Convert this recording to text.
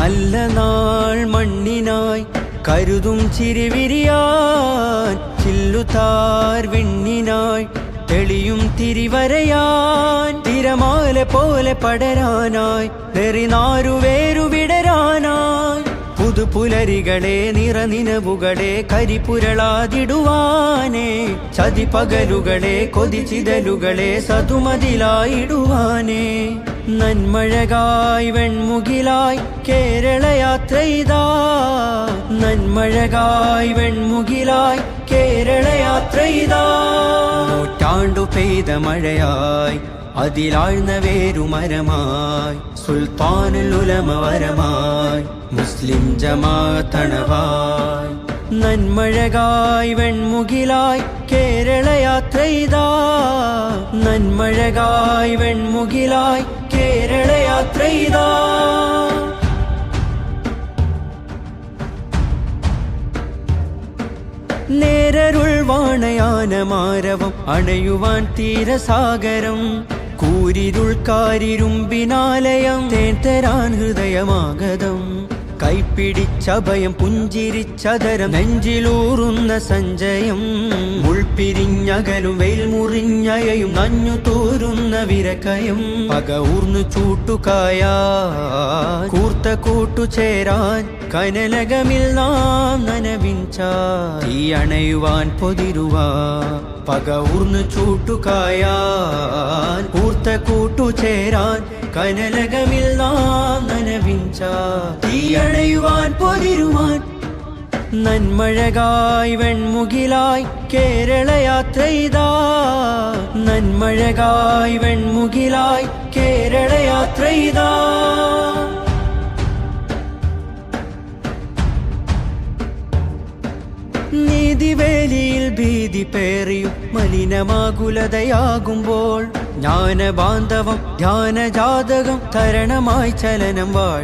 നല്ല നാൾ മണ്ണിനായി കരുതും ചിരിവിരിയാൻ ചില്ലുതാർ വിണ്ണിനായി തെളിയും തിരിവരയാൻ തിരമാല പോലെ പടരാനായി നെറിനാരുവേരുവിടരാനായി പുതുപുലരികളെ നിറനിനവുകളെ കരിപുരളാതിടുവാനേ ചതിപകലുകളെ കൊതിച്ചിതലുകളെ സതുമതിലായിടുവാനേ നന്മഴകായി വെൺമുകിലായി കേരള യാത്രയിതാ നന്മഴകായി വെൺമുകിലായി കേരള യാത്രയിതാ നൂറ്റാണ്ടു പെയ്ത മഴയായി അതിലാഴ്ന്ന വേരുമരമായി സുൽത്താനുൽ ഉലമവരമായി മുസ്ലിം ജമാതണവായി നന്മഴകായി വെൺമുകിലായി കേരള യാത്രയിതാ നന്മഴകായി വെൺമുകിലായ് കേരള യാത്രയിതാ നേരരുൾ വാണയാനമാരവം അണയുവാൻ തീരസാഗരം. കൂരിരുൾ കാരിരുമ്പിനാലയം തേൻ തരാൻ ഹൃദയമാഗതം. കൈപ്പിടിച്ചഭയം പുഞ്ചിരിച്ചതരം നെഞ്ചിലൂറുന്ന സഞ്ചയം മുൾപിരിഞ്ഞകലും വെയിൽ മുറിഞ്ഞയയും നഞ്ഞു തോരുന്ന വിരക്കയം പക ഊർന്നു ചൂട്ടുകായ കൂർത്ത കൂട്ടു ചേരാൻ കനലകമിൽ നാം നനവിഞ്ച തീ അണയുവാൻ പൊതിരുവാ പക ഊർന്നു ചൂട്ടുകായാൻ കൂർത്ത കൂട്ടു ചേരാൻ കനലകമിൽ നാം നനവിഞ്ച തീ അണയുവാൻ പൊതിരുവാൻ. നന്മഴകായി വെൺമുകിലായി കേരള യാത്രയിതാ നന്മഴകായി വെൺമുകിലായി കേരള നീതിവേലിയിൽ ഭീതി പേറിയും മലിനമാകുലതയാകുമ്പോൾ ജ്ഞാനബാന്ധവം ധ്യാനജാതകം തരണമായി ചലനം വാഴും.